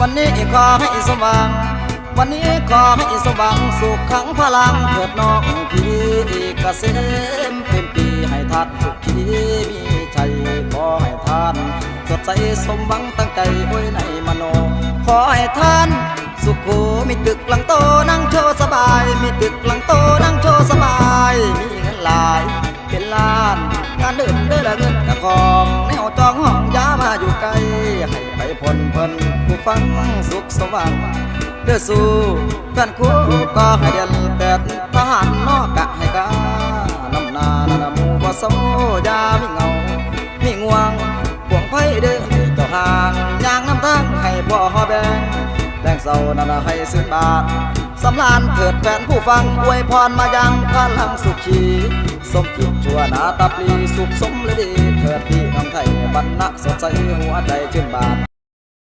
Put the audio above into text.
วันนี้ขอให้สมหวังวันนี้ขอให้สมหวังสุขขังพลังเถิดน้องพี่เกษมเป็นปีให้ท่านสุขีมีชัยขอให้ท่านสดใสสมหวังตั้งใจไว้ในมโน ขอให้ท่านสุขโขมีตึกหลังโตนั่งโชว์สบาย มีตึกหลังโตนั่งโชว์สบาย มีเงินหลาย เป็นล้าน งานเดินเด้อละเงินกะของแนวจองห้องยามาอยู่ไกล ให้ไปพ้นเพิ่นผู้ฟังสุขสว่างเด้อสู้แฟนคู่ก็ให้เดินแปดทหารนอกกะให้กาน้ำนานนาหมูบ่โซยามีเงามีง่วงห่วงไผเด้อเจ้าห่างยางน้ำทางให้พ่อแบงแรงเศร้านั่นให้สิบบาท สำลานเถิดแฟนผู้ฟังอวยพรมายังพลังสุขีสมจิตชั่วนาตาปลีสุขสมฤดีเถิดพี่น้องไทยบรรณะสดใสหัวใจชื่นบาน